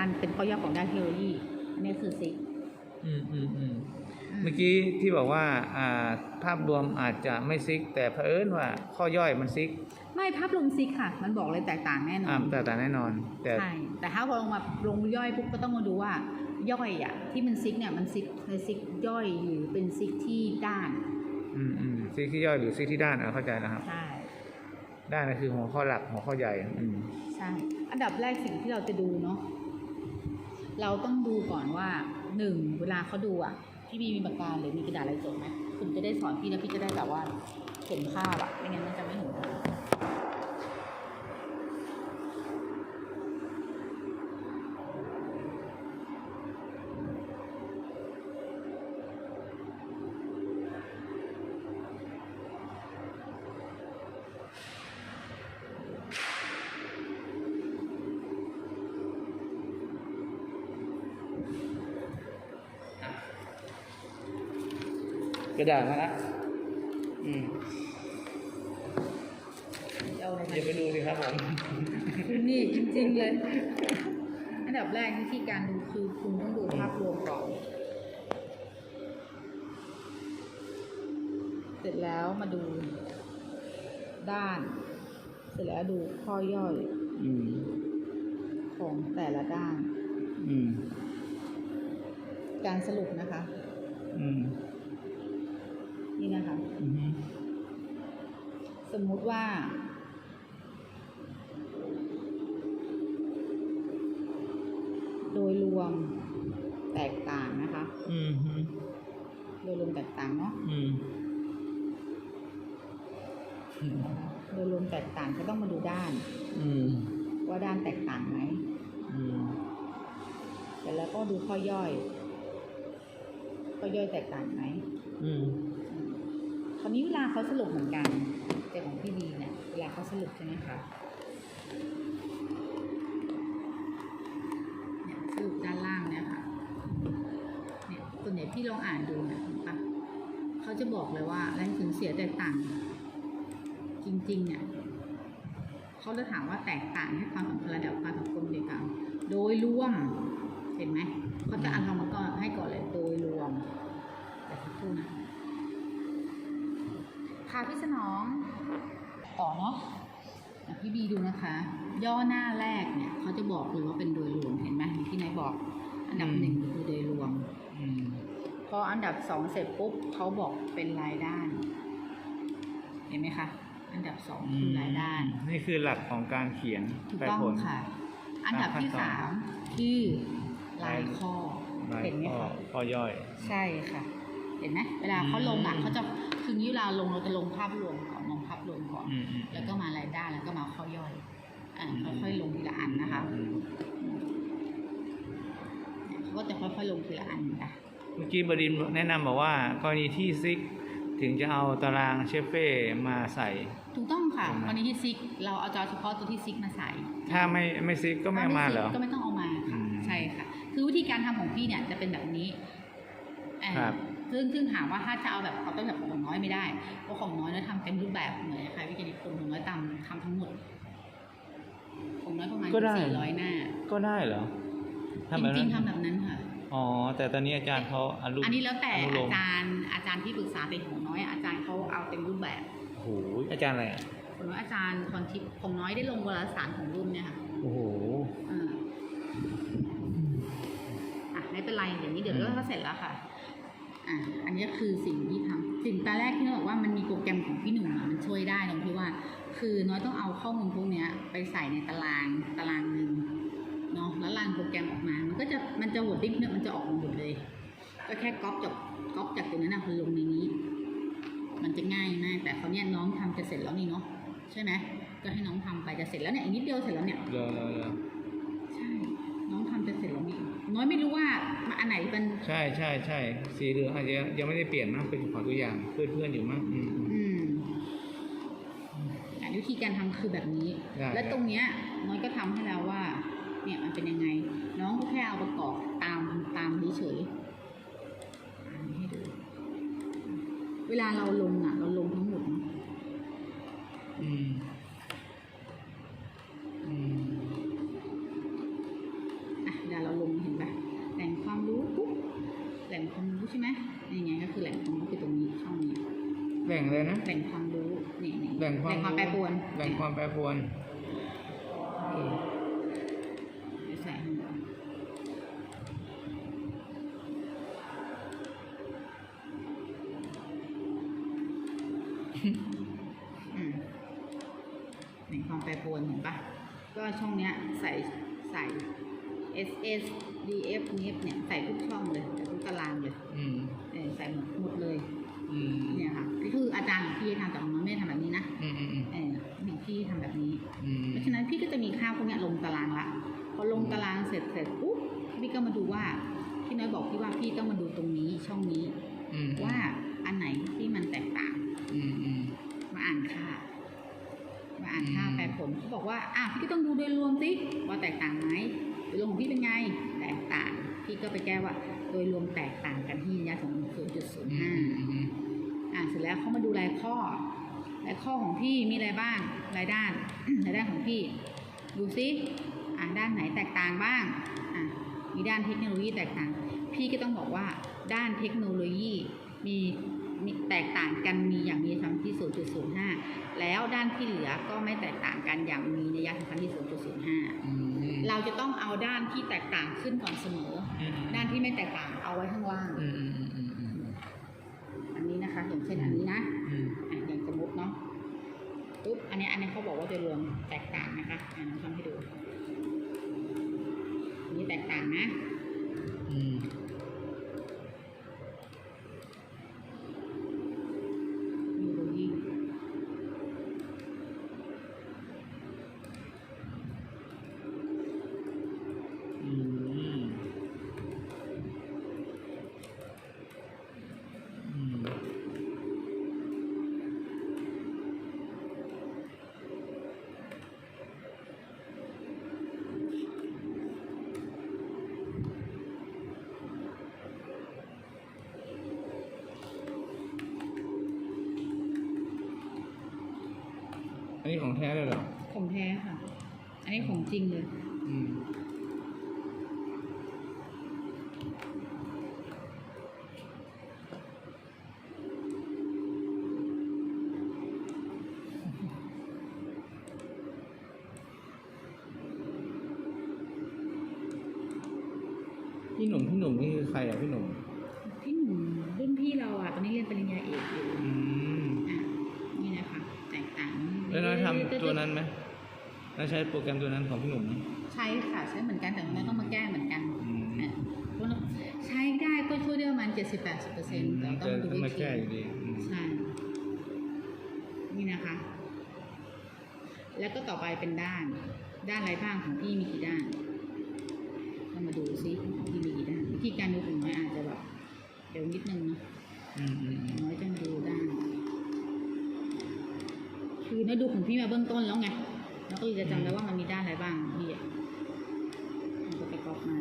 ด้านเป็นข้อย่อของด้านเทโลยีอันนี้คือซิกอืมอืมอืมอืมเมื่อกี้ที่บอกว่าอ่าภาพรวมอาจจะไม่ซิก แต่เผอิญว่าข้อย่อยมันซิก ไม่ภาพรวมซิกค่ะ มันบอกเลยแตกต่างแน่นออ่านแต่แต่แน่นอน แต่ใช่แต่ถ้าพอลงมาลงย่อยปุ๊บก็ต้องมาดูว่าย่อยอะ ที่มันซิกเนี่ยมันซิกในซิกย่อยหรือเป็นซิกที่ด้าน อืมอืมซิกที่ย่อยหรือซิกที่ด้านอะเข้าใจแล้วครับใช่ด้านก็คือหัวข้อหลักหัวข้อใหญ่อืมใช่อันดับแรกสิ่งที่เราจะดูเนาะ เราต้องดูก่อนว่าหนึ่งเวลาเขาดูอะพี่บีมีปากกาหรือมีกระดาษอะไรจดไหมคุณจะได้สอนพี่แล้วพี่จะได้แบบว่าเห็นภาพอะไม่งั้นมันจะไม่เห็นภาพ กระดาษมาละอืมเอาอะไรมาอย่าไปดูสิครับผมนี่จริงๆเลย อันดับแรกวิธีการดูคือคุณต้องดูภาพรวมก่อน เสร็จแล้วมาดูด้าน เสร็จแล้วดูข้อย่อยอืมของแต่ละด้าน อืม การสรุปนะคะ อืม นี่นะคะอืมสมมุติว่า โดยรวมแตกต่างนะคะ อืโดยรวมแตกต่างเนาะอืมโดยรวมแตกต่างก็ต้องมาดูด้าน อืมว่าด้านแตกต่างไหมอืมเสร็จแล้วก็ดูข้อย่อย ข้อย่อยแตกต่างไหมอืม คราวนี้เวลาเขาสรุปเหมือนกันแต่ของพี่ดีเนี่ยเวลาเขาสรุปใช่ไหมคะเนี่ยสรุปด้านล่างเนี่ยค่ะเนี่ยส่วนใหญ่พี่ลองอ่านดูเนี่ยปะเขาจะบอกเลยว่าแรงสูญเสียแตกต่าง จริงๆเนี่ยเขาจะถามว่าแตกต่างให้ความสำคัญระดับความสังคมเดียวกันโดยรวมเห็นไหมเขาจะอ่านคำมาก่อนให้ก่อนเลยโดยรวมแต่สักครู่นะ ค่ะพี่สนอง ต่อเนาะอะพี่บีดูนะคะ ย่อหน้าแรกเนี่ยเขาจะบอกเลยว่าเป็นโดยรวมเห็นไหมอย่างที่นายบอก อันดับอืมหนึ่งคือโดยรวมอืมพออันดับสองเสร็จปุ๊บเขาบอกเป็นรายด้าน เห็นไหมคะอันดับสองคือรายด้าน นี่คือหลักของการเขียนถูกแปลต้องผลค่ะ อันดับที่ขั้นตอนสามคือลายข้อรายเห็นไหมข้อคะข้อย่อย ใช่ค่ะ เห็นไหมเวลาเขาลงอะอืมเขาจะคือนี้เวลาลงเราจะลงภาพรวมก่อนมองภาพรวมก่อนอืมอืมแล้วก็มารายได้แล้วก็มาข้อย่อยอ่าอืมค่อยๆลงทีละอันนะคะอืมเนี่ยเขาก็จะค่อยๆลงทีละอันค่ะเมื่อกี้บดินทร์แนะนำบอกว่ากรณีที่ซิกถึงจะเอาตารางเชฟเฟ่มาใส่ ถูกต้องค่ะถูกไหมวันนี้ที่ซิก เราเอาจอเฉพาะตัวที่ซิกมาใส่ ถ้าไม่ไม่ซิกก็ไม่เอามาเหรอถ้ก็ไม่ต้องเอามาค่ะอืมใช่ค่ะ คือวิธีการทำของพี่เนี่ยจะเป็นแบบนี้เอ่อครับ ซึ่งซึ่งถามว่าถ้าจะเอาแบบเอาต้นแบบของน้อยไม่ได้เพราะของน้อยเนี่ยทำเต็มรูปแบบเหมือนใครวิจารณ์คนของน้อยตามทำทั้งหมดของน้อยประมาณก็ได้สี่ร้อยหน้า ก็ได้เหรอจทำแบบรินั้งนๆทำแบบนั้นค่ะอ๋อแต่ตอนนี้อาจารย์เขาอนุอันนี้แล้วแต่อนุโลอามจารย์อาจารย์ที่ปรึกษาเป็นของน้อย อาจารย์เขาเอาเต็มรูปแบบโอ้โหอาจารย์อะไรอะของน้อยอาจารย์พรทิพย์ของน้อยได้ลงวารสารของรุ่นเนี่ยค่ะโอ้โหอ่าอะไม่เป็นไรอย่างนี้เดี๋ยวอืมก็เสร็จแล้วค่ะ อะอันนี้คือสิ่งที่ทำสิ่งตอนแรกที่เราบอกว่ามันมีโปรแกรมของพี่หนุ่มอะมันช่วยได้ตรงที่ว่า คือน้อยต้องเอาข้อมูลพวกเนี้ย ไปใส่ในตารางตารางหนึ่งเนาะแล้วรันโปรแกรมออกมา มันก็จะมันจะวอร์ดดิ้งเนี่ยมันจะออกมาหมดเลย ก็แค่ก๊อปจากก๊อปจากตรงนั้นนะลงในนี้ มันจะง่ายมากแต่เขาวเนี้ยน้องทำจะเสร็จแล้วนี่เนาะใช่ไหมก็ให้น้องทำไปจะเสร็จแล้วเนี่ยอีกนิดเดียวเสร็จแล้วเนี่ยเดี๋ยว นี่น้อยไม่รู้ว่าอันไหนเป็นใช่ใช่ใช่สีเหลืองอาจจะยังไม่ได้เปลี่ยนมั้งเป็นของตัวอย่างเพื่อนเพื่อนๆอยู่มั้งอืมอืมอืมอะวิธีการทำคือแบบนี้ได้และตรงเนี้ยน้อยก็ทำให้แล้วว่า เนี่ยมันเป็นยังไง น้องก็แค่เอาประกอบตามตามนี้เฉยอ่านให้ดูเวลาเราลงอะ เราลงทั้งหมดเนอะ อืมอืม อะได้ ล่งเลยนะ แหล่งความรู้นี่นี่ แหล่งความ แปรปรวน แหล่งความแปรปรวนโอเค เดี๋ยวใส่ให้หมด อืมแหล่งความแปรปรวนเห็นปะก็ช่องเนี้ยใส่ใส่ S S D F N F เนี่ยใส่ทุกช่องเลยใส่ทุกตารางเลยเออใส่หมดหมดเลยเนี่ยค่ะคืออาจารย์ของพี่ทำแต่ของน้องไม่ทำแบบนี้นะอืมอืมอืมเออนี่พี่ทำแบบนี้ เพราะฉะนั้นพี่ก็จะมีค่าพวกเนี้ยลงตารางละพอลงตารางเสร็จเสร็จปุ๊บพี่ก็มาดูว่าพี่น้อยบอกพี่ว่าพี่ต้องมาดูตรงนี้ช่องนี้ว่าอันไหนที่มันแตกต่าง อืมอืมมาอ่านค่ามาอ่านค่าอืมแปรผลเขาบอกว่าอะพี่ก็ต้องดูโดยรวมสิว่าแตกต่างไหมโดยรวมของพี่เป็นไง แตกต่าง พี่ก็ไปแก้ว่า โดยรวมแตกต่างกันที่ระยะของ0.05อืมอืมอืมอ่าเสร็จแล้วเขามาดูรายข้อรายข้อของพี่มีอะไรบ้างรายด้านรายด้านของพี่ ดูซิอ่าด้านไหนแตกต่างบ้างอ่ามีด้านเทคโนโลยีแตกต่าง พี่ก็ต้องบอกว่าด้านเทคโนโลยีมี มีแตกต่างกันมีอย่างมีสำคัญที่ 0.05 แล้วด้านที่เหลือก็ไม่แตกต่างกันอย่างมีนัยสำคัญที่ 0.05อืมเราจะต้องเอาด้านที่แตกต่างขึ้นก่อนเสมออืมด้านที่ไม่แตกต่างเอาไว้ข้างล่าง อืมอืมอืมอืมอืม อันนี้นะคะ อย่างเช่นอันนี้นะ อืม อะอย่างสมมติเนาะปุ๊บอันนี้อันนี้เขาบอกว่าโดยรวมแตกต่างนะคะอ่าทำให้ดูอันนี้แตกต่างนะ อืม มีโลยี อืมอืม อั นนี้ของแท้เลยเหรอ ของแท้ค่ะ อันนี้ของจริงเลย อืม พี่หนุ่มพี่หนุ่มนี่คือใครอะพี่หนุ่ม พี่หนุ่มรุ่นพี่เราอะ ตอนนี้เรียนปริญญาเอกอยู่ อืม อะนี่นะคะ แตกต่าง แล้วเราทำตัวนั้นไหมเราใช้โปรแกรมตัวนั้นของพี่หนุ่มไหมใช้ค่ะใช้เหมือนกันแต่เราต้องมาแก้เหมือนกันอืมอะเพราะเราใช้ได้ก็ช่วยได้ประมาณเจ็ดสิบแปดสิบเปอร์เซ็นต์แต่ต้จะองดูต้องวิมาธีแก้อยู่ดีอืมใช่นี่นะคะ แล้วก็ต่อไปเป็นด้าน ด้านอะไรบ้างของพี่มีกี่ด้านเรามาดูซิของพี่มีกี่ด้านวิธีการดูของน้อยอาจจะแบบเดี๋ยวนิดนึงนะอืมอืมอืมน้อยจะมาดูด้าน คือน้อดูของพี่มาเบื้องต้นแล้วไง แล้วก็เลยจะจำได้ว่ามันมีด้านอะไรบ้างของพี่อะมันก็ไปก๊อปมา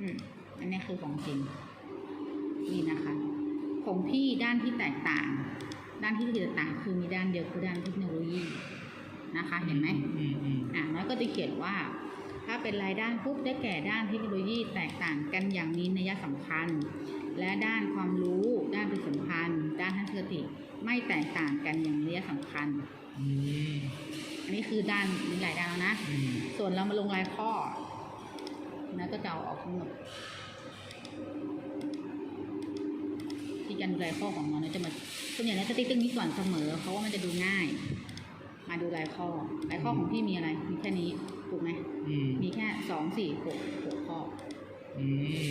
อืมอัน นี้คือของจริงนี่นะคะ ของพี่ด้านที่แตกต่าง ด้านที่แตกต่างคือมีด้านเดียวคือด้านเทคโนโลยีนะคะ เห็นไหมอืมอืมอ่าน้อยก็จะเขียนว่า ถ้าเป็นรายด้านปุ๊บได้แก่ด้านเทคโนโลยีแตกต่างกันอย่างมีนัยสำคัญ และด้านความรู้ด้านปฏิสัมพันธ์ด้านทัศนคติไม่แตกต่างกันอย่างมีนัยสำคัญอืมอันนี้คือด้านมีหลายด้านแล้วนะอืมส่วนเรามาลงรายข้อนะก็จะเอาออกทั้งหมด ที่การดูรายข้อของเราเนี่ยจะมาส่วนใหญ่เราจะติ๊กตรงนี้ก่อนเสมอ เพราะว่ามันจะดูง่าย มาดูรายข้อรายข้อของพี่มีอะไร มีแค่นี้ถูกไหมอืมมีแค่สองสี่หกหกข้อ อืม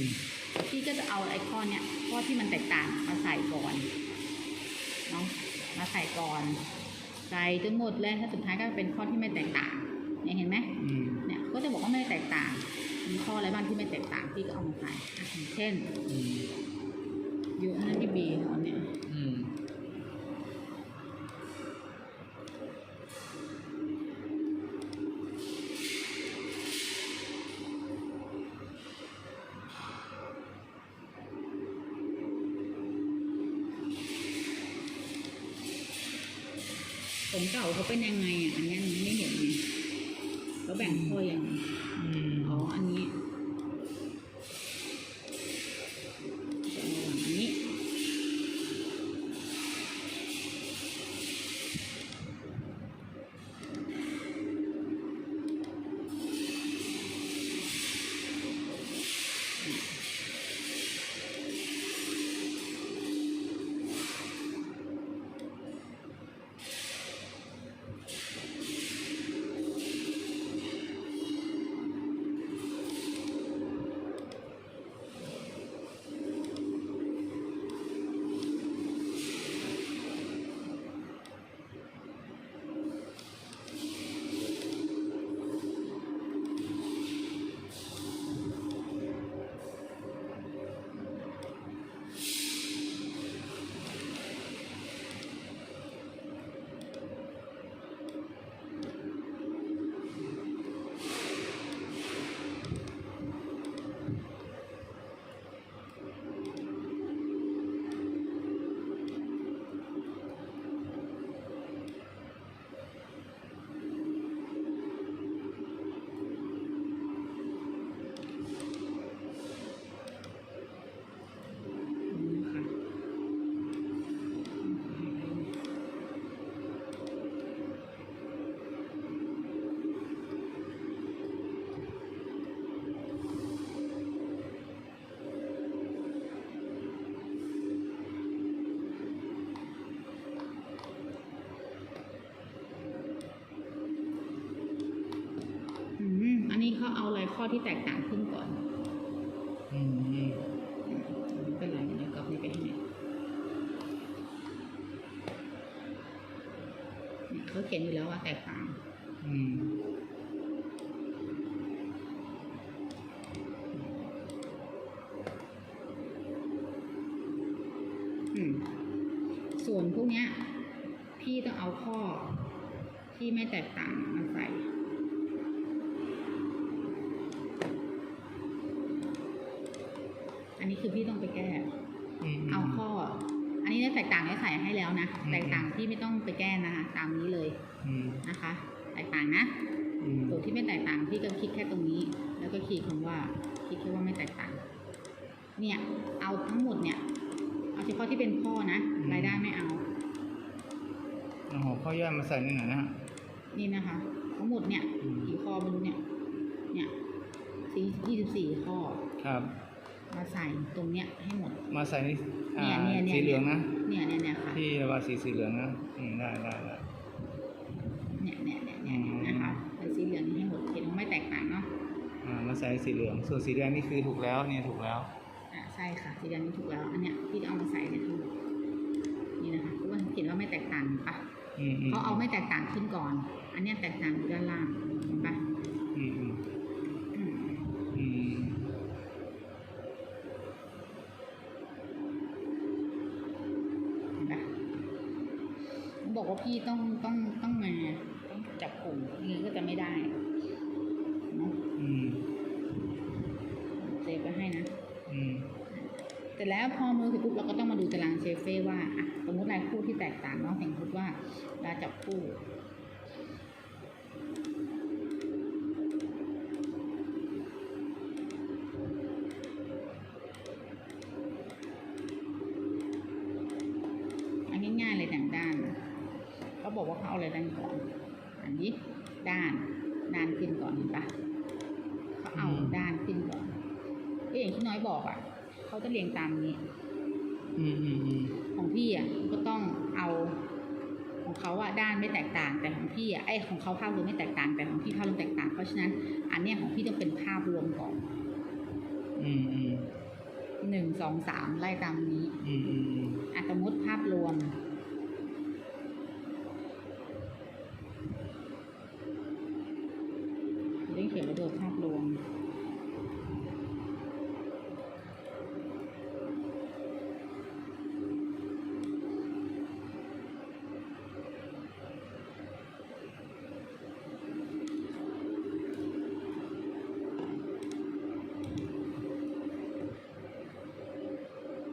พี่ก็จะเอาไอ้ข้อเนี้ยข้อที่มันแตกต่างมาใส่ก่อนเนาะมาใส่ก่อน ใส่จนหมดเลยถ้าสุดท้ายก็เป็นข้อที่ไม่แตกต่างเนี่ยเห็นไหมอืมเนี่ยก็จะบอกว่าไม่แตกต่าง มีข้ออะไรบ้างที่ไม่แตกต่างพี่ก็เอามาใส่อะอย่างเช่นอืมเยอะนะพี่บีตอนเนี้ยอืมผมเก่าเขาเป็นยังไงอะอันเนี้ย แล้วแบ่งข้อยังไงอืมอ๋อ อันนี้ อาอะไรข้อที่แตกต่างขึ้นก่อนอืมอืมไม่เป็นไรเดี๋ยวกลับนี่ไปให้เนี่ยเนี่ยเขาเขียนอยู่แล้วว่าแตกต่าง อืม อืม ส่วนพวกเนี้ย พี่ต้องเอาข้อที่ไม่แตกต่างมาใส่ อันนี้ คือพี่ต้องไปแก้อืมเอาข้อ อันนี้เนี่ยแตกต่างได้ใส่ให้แล้วนะอืมแตกต่างที่ไม่ต้องไปแก้นะคะตามนี้เลยอืมนะคะ แตกต่างนะอืมส่วนที่ไม่แตกต่างพี่ก็คลิกแค่ตรงนี้ แล้วก็คลิกคำว่าคลิกแค่ว่าไม่แตกต่าง เนี่ย เอาทั้งหมดเนี่ย เอาเฉพาะที่เป็นข้อนะรายได้ไม่เอาเอาหัวข้อย่อยมาใส่ในไหนนะฮะนี่นะคะ ทั้งหมดเนี่ยอืมกี่ข้อไม่รู้เนี่ย เนี่ยสี่ยี่สิบสี่ข้อครับ มาใส่ตรงเนี้ยให้หมด มาใส่ในอ่าเนี่ยเนี่ยเนี่ย สีเหลืองนะ เนี่ยเนี่ยเนี่ยค่ะที่ระบายสีสีเหลืองนะอืมได้ได้ได้ เนี่ยเนี่ยเนี่ยเนี่ยอืมนะคะใส่สีเหลืองนี้ให้หมดเห็นว่าไม่แตกต่างเนาะอ่ามาใส่สีเหลือง ส่วนสีแดงนี่คือถูกแล้วเนี่ยถูกแล้ว อ่าใช่ค่ะสีแดงนี้ถูกแล้วอันเนี้ยพี่จะเอามาใส่เนี่ยทั้งหมดนี่นะคะเพราะว่าเห็นว่าไม่แตกต่างปะอืมอืมเขาเอาไม่แตกต่างขึ้นก่อน อันเนี้ยแตกต่างอยู่ด้านล่างเห็นปะ อืมอืม อืม อืม เห็นปะผมบอกว่า พี่ต้องต้องต้องมาต้องจับกลุ่มอย่างนี้ก็จะไม่ได้เนาะอืมเซฟไว้ให้นะ อืมเสร็จแล้วพอมือเสร็จปุ๊บเราก็ต้องมาดูตารางเชฟเฟ่ว่าอะสมมติรายคู่ที่แตกต่างเนาะอย่างสมมติว่าเราจับคู่ อันง่ายๆเลยแต่งด้านเขาบอกว่าเขาเอาอะไรด้านก่อน อันนี้ด้านด้านขึ้นก่อนเห็นปะเขาเอา อืม ด้านขึ้นก่อนก็อย่างที่น้อยบอกอะ เขาจะเรียงตามนี้ อืมอืมอืมของพี่อะก็ต้องเอาของเขาอะด้านไม่แตกต่างแต่ของพี่อะไอของเขาภาพรวมไม่แตกต่างแต่ของพี่ภาพรวมแตกต่าง เพราะฉะนั้น อันเนี้ยของพี่ต้องเป็นภาพรวมก่อนออืมอืมหนึ่งสองสามไล่ตามนี้ อืมอืมอืมอาสมมติภาพรวม เรื่องเขียนว่าโดยภาพรวม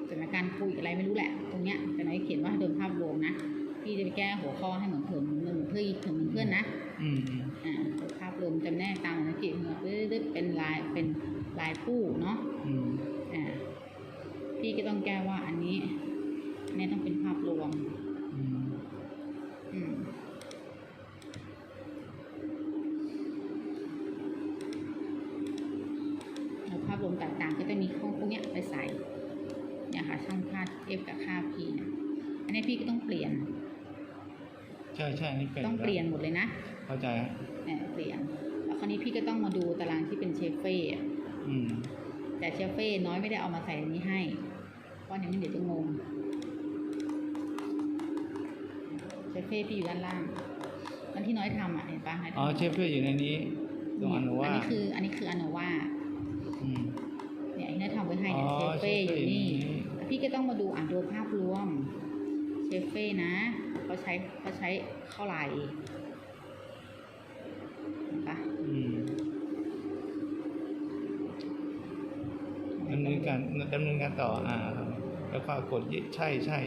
สถาน การณ์คุยอะไรไม่รู้แหละ ตรงเนี้ยแต่น้อยเขียนว่าโดยภาพรวมนะพี่จะไปแก้หัวข้อให้เหมือนเพื่อนเหมือนเพื่อนถึงเพื่อนนะอืมอืมอ่าโดยภาพรวมจำแนกตามนักเขียนมาเป็นลายเป็นลายผู้เนาะอืมอ่าพี่ก็ต้องแก้ว่าอันนี้อันนี้ต้องเป็นภาพรวมอืม อืมแล้วภาพรวมต่างๆ ก็จะมีข้อพวกเนี้ยไปใส่เนี่ยค่ะช่องค่า f กับค่า p เนี่ยอันนี้พี่ก็ต้องเปลี่ยน ใช่ใช่นี่เป็นต้องเปลี่ยนหมดเลยนะ เข้าใจฮะเนี่ยเปลี่ยน แล้วคราวนี้พี่ก็ต้องมาดูตารางที่เป็นเชฟเฟ่อะอืมแต่เชฟเฟ่น้อยไม่ได้เอามาใส่อันนี้ให้ เพราะอย่างนี้นเดี๋ยวจะงงเชฟเฟ่พี่อยู่ด้านล่างตอนที่น้อยทำอะเห็นปะน้อยทำอ๋อเชฟเฟ่อยู่ในนี้ตรงอนุว่าอันนี้คือ อันนี้คืออโนวาอืมเนี่ยที่น้อยทำไว้ให้เนี่ยอ๋อเชฟเฟ่อยู่นี่ เชฟเฟ่อยู่นี่แล้วพี่ก็ต้องมาดูอ่านดูภาพรวม เชฟเฟ่นะเขาใช้เขาใช้เท่าไหร่เห็นปะอืมดำเนินการดำเนินการต่ออ่าครับแล้วก็กดยึดใช่ใช่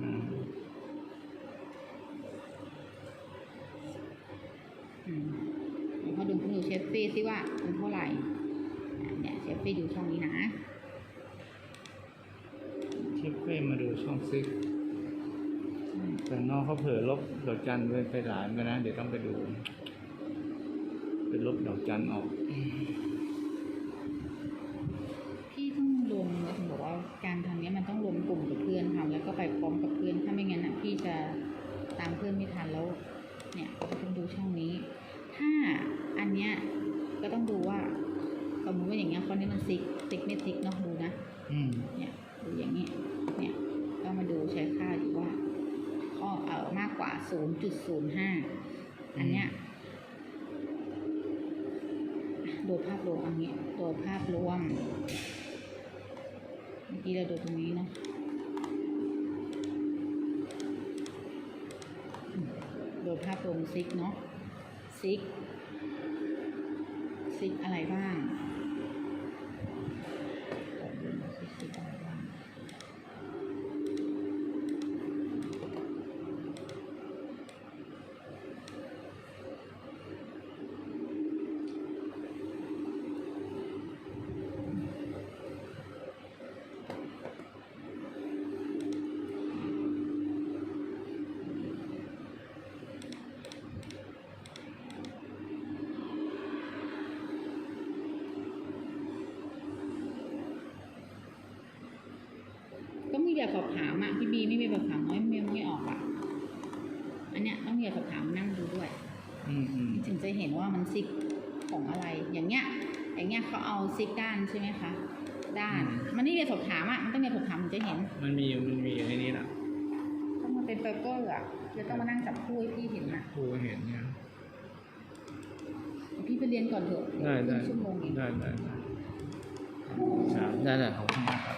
อืมอืมเดี๋ยวพอดูคุณดูเชฟเฟ่ซิว่าเป็นเท่าไหร่อะเนี่ยเชฟเฟ่ดูช่องนี้นะ เชฟเฟ่มา ดูช่องซิกแต่น้องเขาเผลอลบดอกจันไปไปหลายเหมือนกันนะ เดี๋ยวต้องไปดูไปลบดอกจันออก พี่ต้องรวมถึงบอกว่าการทำเนี้ยมันต้องรวมกลุ่มกับเพื่อนทำแล้วก็ไปพร้อมกับเพื่อน ถ้าไม่งั้นอะพี่จะตามเพื่อนไม่ทันแล้ว เนี่ยก็ต้องดูช่องนี้ ถ้าอันเนี้ยก็ต้องดูว่าสมมติว่าอย่างเงี้ยคนนี้มันซิกซิกไม่ซิกเนาะดูนะอืมเนี่ยดูอย่างนี้ กกว่า 0.05 อันเนี้ยโดยภาพรวมเอันนี้โดยภาพรวม เมื่อกี้เราดูตรงนี้เนาะอืมโดยภาพรวมซิกเนาะซิกซิกอะไรบ้างขอดูหน่อยซิซิกอะไรบ้าง ก็มี แบบสอบถามอะพี่บีไม่มีแบบถามน้อยไม่ไม่ออกอะอันเนี้ยต้องมีแบบสอบถามนั่งดูด้วยอืมอืมถึงจะเห็นว่ามันซิกของอะไร อย่างเงี้ย อย่างเงี้ยเขาเอาซิกด้านใช่ไหมคะ ด้าน มันนี่มีแบบสอบถามอะ มันต้องมีแบบสอบถามถึงจะเห็น มันมีอยู่มันมีอยู่ในนี้แหละต้องมาเป็นเปเปอร์อะจะต้องมานั่งจับคู่ให้พี่เห็นอะครูเห็นเนี่ย พี่ไปเรียนก่อนเถอะได้ได้ครึ่งชั่วโมงเองได้ได้ได้ครับได้ได้ขอบคุณมากครับ